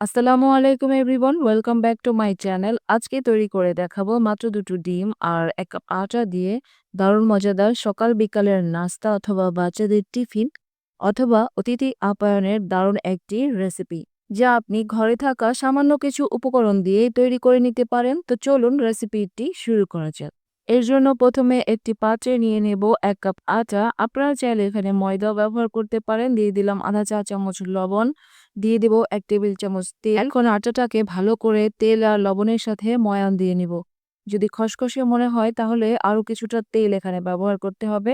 আসসালামু আলাইকুম everyone, welcome back to my channel. আজকে তৈরি করে দেখাবো মাত্র দুটো ডিম আর এক কাপ আটা দিয়ে দারুণ মজাদার সকাল বিকালের নাস্তা অথবা বাচ্চাদের টিফিন অথবা অতিথি আপ্যায়নের দারুণ একটি রেসিপি যা আপনি ঘরে থাকা সামান্য কিছু উপকরণ দিয়ে তৈরি করে নিতে পারেন। তো চলুন রেসিপিটি শুরু করা যাক। এর জন্য প্রথমে একটি পাত্রে নিয়ে নেব এক কাপ আটা। আপনারা চাইলে এখানে ময়দা ব্যবহার করতে পারেন। দিয়ে দিলাম আধা চা চামচ লবণ। দিয়ে দেব এক টেবিল চামচ তেল। এখন আটাটাকে ভালো করে তেল আর লবণের সাথে ময়ান দিয়ে নিব। যদি খসখসে মনে হয় তাহলে আরও কিছুটা তেল এখানে ব্যবহার করতে হবে।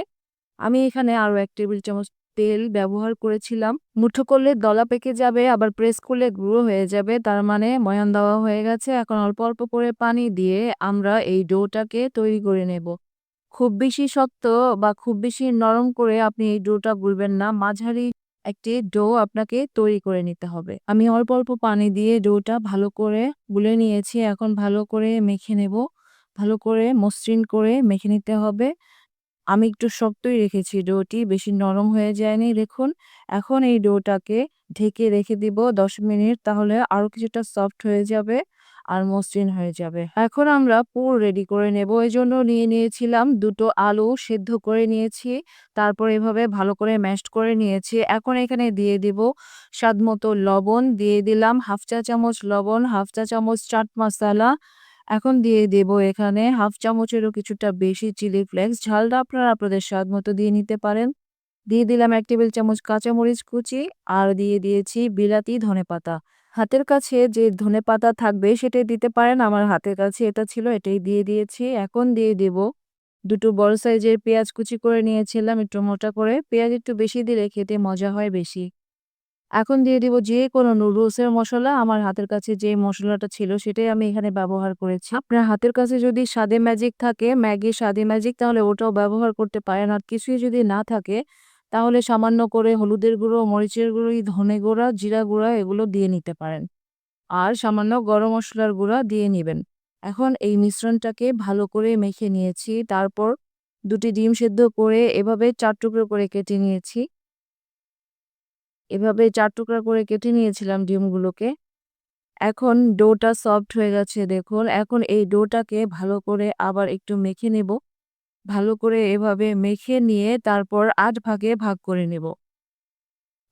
আমি এখানে আরও এক টেবিল চামচ তেল ব্যবহার করেছিলাম। মুঠো করলে দলা পেকে যাবে, আবার প্রেস করলে গুঁড়ো হয়ে যাবে। তার মানে ময়ান দেওয়া হয়ে গেছে। এখন অল্প অল্প করে পানি দিয়ে আমরা এই ডোটাকে তৈরি করে নেব। খুব বেশি শক্ত বা খুব বেশি নরম করে আপনি এই ডোটা গুলবেন না। মাঝারি একটি ডো আপনাকে তৈরি করে নিতে হবে। আমি অল্প অল্প পানি দিয়ে ডোটা ভালো করে গুলে নিয়েছি। এখন ভালো করে মেখে নেব। ভালো করে মসৃণ করে মেখে নিতে হবে। আমি একটু শক্তই রেখেছি, ডোটি বেশি নরম হয়ে যায়নি। দেখুন, এখন এই ডোটাকে ঢেকে রেখে দিব দশ মিনিট, তাহলে আরও কিছুটা সফট হয়ে যাবে আর মসৃণ হয়ে যাবে। এখন আমরা পুর রেডি করে নেব। এই জন্য নিয়ে নিয়েছিলাম দুটো আলু সেদ্ধ করে নিয়েছি, তারপর এভাবে ভালো করে ম্যাশড করে নিয়েছি। এখন এখানে দিয়ে দিব স্বাদ মতো লবণ, দিয়ে দিলাম হাফ চা চামচ লবণ, হাফ চা চামচ চাট মশলা এখন দিয়ে দেব এখানে হাফ চামচেরও কিছুটা বেশি চিলি ফ্লেক্স। ঝালটা আপনারা আপনাদের স্বাদ মতো দিয়ে নিতে পারেন। দিয়ে দিলাম এক টেবিল চামচ কাঁচামরিচ কুচি আর দিয়ে দিয়েছি বিলাতি ধনে পাতা। হাতের কাছে যে ধনে পাতা থাকবে সেটাই দিতে পারেন। আমার হাতের কাছে এটা ছিল, এটাই দিয়ে দিয়েছি। এখন দিয়ে দেব দুটো বড় সাইজের পেঁয়াজ কুচি করে নিয়েছিলাম একটু মোটা করে। পেঁয়াজ একটু বেশি দিলে খেতে মজা হয় বেশি। এখন দিয়ে দিব যে কোনো নুডলসের মশলা। আমার হাতের কাছে যে মশলাটা ছিল সেটাই আমি এখানে ব্যবহার করেছি। আপনার হাতের কাছে যদি স্বাদে ম্যাজিক থাকে, ম্যাগি স্বাদে ম্যাজিক তাহলে ওটাও ব্যবহার করতে পারেন। আর কিছুই যদি না থাকে, তাহলে সামান্য করে হলুদের গুঁড়ো, মরিচের গুঁড়ো ধনে গুঁড়া, জিরা গুঁড়া, এগুলো দিয়ে নিতে পারেন। আর সামান্য গরম মশলার গুঁড়া দিয়ে নেবেন। এখন এই মিশ্রণটাকে ভালো করে মেখে নিয়েছি। তারপর দুটি ডিম সেদ্ধ করে এভাবে চার টুকরো করে কেটে নিয়েছি। এভাবে চার টুকরা করে কেটে নিয়েছিলাম ডিমগুলোকে। এখন ডোটা সফট হয়ে গেছে, দেখুন। এখন এই ডোটাকে ভালো করে আবার একটু মেখে নেব। ভালো করে এভাবে মেখে নিয়ে তারপর আট ভাগে ভাগ করে নেব।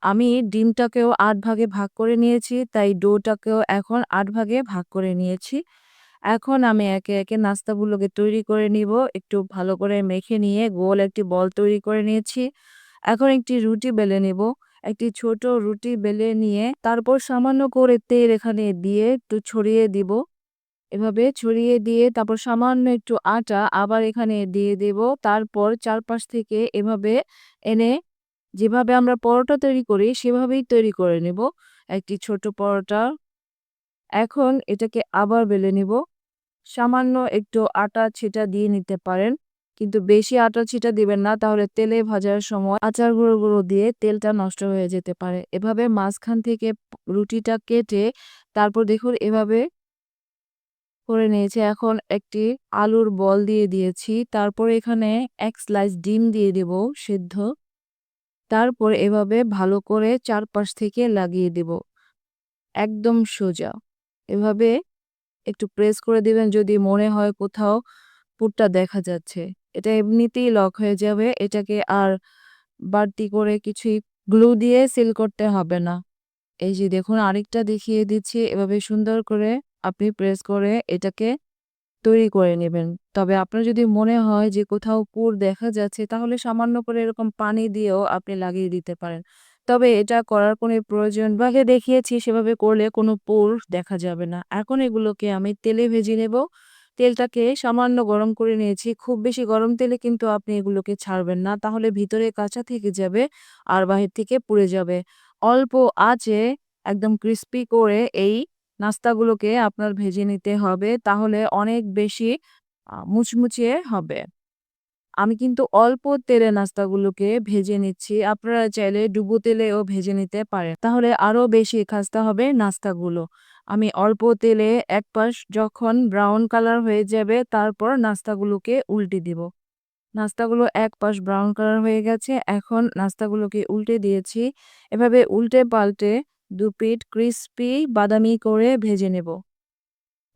আমি ডিমটাকেও আট ভাগে ভাগ করে নিয়েছি, তাই ডোটাকেও এখন আট ভাগে ভাগ করে নিয়েছি। এখন আমি একে একে নাস্তাগুলোকে তৈরি করে নিব। একটু ভালো করে মেখে নিয়ে গোল একটি বল তৈরি করে নিয়েছি। এখন একটি রুটি বেলে নেব। একটি ছোট রুটি বেলে নিয়ে তারপর সামান্য করে তেল এখানে দিয়ে একটু ছড়িয়ে দিব। এভাবে ছড়িয়ে দিয়ে তারপর সামান্য একটু আটা আবার এখানে দিয়ে দেব। তারপর চারপাশ থেকে এভাবে এনে যেভাবে আমরা পরোটা তৈরি করি সেভাবেই তৈরি করে নেব একটি ছোট পরোটা। এখন এটাকে আবার বেলে নিব। সামান্য একটু আটা ছিটা দিয়ে নিতে পারেন। কিন্তু বেশি আটা ছিটা দিবেন না, তাহলে তেলে ভাজার সময় আচার গুঁড়ো গুঁড়ো দিয়ে তেলটা নষ্ট হয়ে যেতে পারে। এভাবে মাঝখান থেকে রুটিটা কেটে তারপর দেখুন এভাবে করে নিয়েছি। এখন একটি আলুর বল দিয়ে দিয়েছি। তারপর এখানে এক স্লাইস ডিম দিয়ে দেব সিদ্ধ। তারপর এভাবে ভালো করে চারপাশ থেকে লাগিয়ে দেব। একদম সোজা। এভাবে একটু প্রেস করে দিবেন যদি মনে হয় কোথাও পুরটা দেখা যাচ্ছে। এটা এমনিতেই লক হয়ে যাবে। এটাকে আর বাড়তি করে কিছুই গ্লু দিয়ে সিল করতে হবে না। এই যে দেখুন, আরেকটা দেখিয়ে দিচ্ছি। এভাবে সুন্দর করে আপনি প্রেস করে এটাকে তৈরি করে নেবেন। তবে আপনার যদি মনে হয় যে কোথাও পুর দেখা যাচ্ছে, তাহলে সামান্য করে এরকম পানি দিয়েও আপনি লাগিয়ে দিতে পারেন। তবে এটা করার কোনো প্রয়োজন বাগে দেখিয়েছি, সেভাবে করলে কোনো পুর দেখা যাবে না। এখন এগুলোকে আমি তেলে ভেজে নেব। তেলটাকে সামান্য গরম করে নিয়েছি। খুব বেশি গরম তেলে কিন্তু আপনি এগুলোকে ছাড়বেন না। তাহলে ভিতরে কাঁচা থেকে যাবে আর বাহির থেকে পুড়ে যাবে। অল্প আঁচে একদম ক্রিস্পি করে এই নাস্তাগুলোকে আপনার ভেজে নিতে হবে। তাহলে অনেক বেশি মুচমুচে হবে। আমি কিন্তু অল্প তেলে নাস্তাগুলোকে ভেজে নিচ্ছি। আপনারা চাইলে ডুবো তেলেও ভেজে নিতে পারেন। তাহলে আরও বেশি খাস্তা হবে নাস্তাগুলো। আমি অল্প তেলে এক পাশ যখন ব্রাউন কালার হয়ে যাবে, তারপর নাস্তাগুলোকে উল্টে দিব। নাস্তাগুলো এক পাশ ব্রাউন কালার হয়ে গেছে, এখন নাস্তাগুলোকে উল্টে দিয়েছি। এভাবে উল্টে পাল্টে দু পিঠ ক্রিস্পি বাদামি করে ভেজে নেব।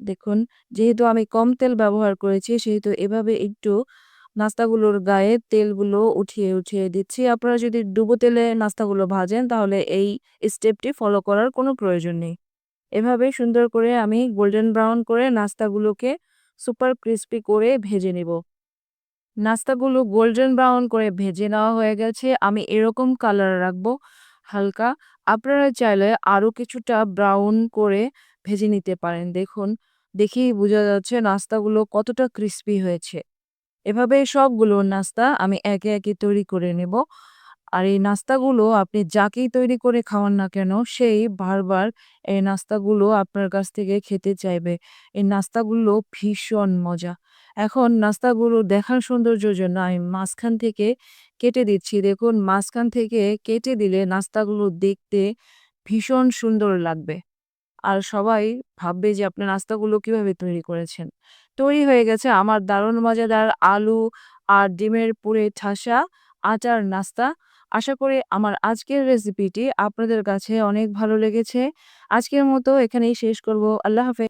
দেখুন, যেহেতু আমি কম তেল ব্যবহার করেছি, সেহেতু এভাবে একটু নাস্তাগুলোর গায়ে তেলগুলো উঠিয়ে উঠিয়ে দিচ্ছি। আপনারা যদি ডুবো তেলে নাস্তাগুলো ভাজেন, তাহলে এই স্টেপটি ফলো করার কোনো প্রয়োজন নেই। এভাবে সুন্দর করে আমি গোল্ডেন ব্রাউন করে নাস্তাগুলোকে সুপার ক্রিস্পি করে ভেজে নেব। নাস্তাগুলো গোল্ডেন ব্রাউন করে ভেজে নেওয়া হয়ে গেছে। আমি এরকম কালার রাখব হালকা। আপনারা চাইলে আরও কিছুটা ব্রাউন করে ভেজে নিতে পারেন। দেখুন, দেখেই বোঝা যাচ্ছে নাস্তাগুলো কতটা ক্রিস্পি হয়েছে। এভাবে সবগুলো নাস্তা আমি একে একে তৈরি করে নেব। আর এই নাস্তাগুলো আপনি যাকেই তৈরি করে খাওয়ান না কেন, সেই বারবার এই নাস্তাগুলো আপনার কাছ থেকে খেতে চাইবে। এই নাস্তাগুলো ভীষণ মজা। এখন নাস্তাগুলো দেখার সৌন্দর্যের জন্য আমি মাঝখান থেকে কেটে দিচ্ছি। দেখুন, মাঝখান থেকে কেটে দিলে নাস্তাগুলো দেখতে ভীষণ সুন্দর লাগবে। আর সবাই ভাববে যে আপনি নাস্তাগুলো কীভাবে তৈরি করেছেন। তৈরি হয়ে গেছে আমার দারুণ মজাদার আলু আর ডিমের পুরে ঠাসা আটার নাস্তা। আশা করি আমার আজকের রেসিপিটি আপনাদের কাছে অনেক ভালো লেগেছে। আজকের মতো এখানেই শেষ করব। আল্লাহ হাফেজ।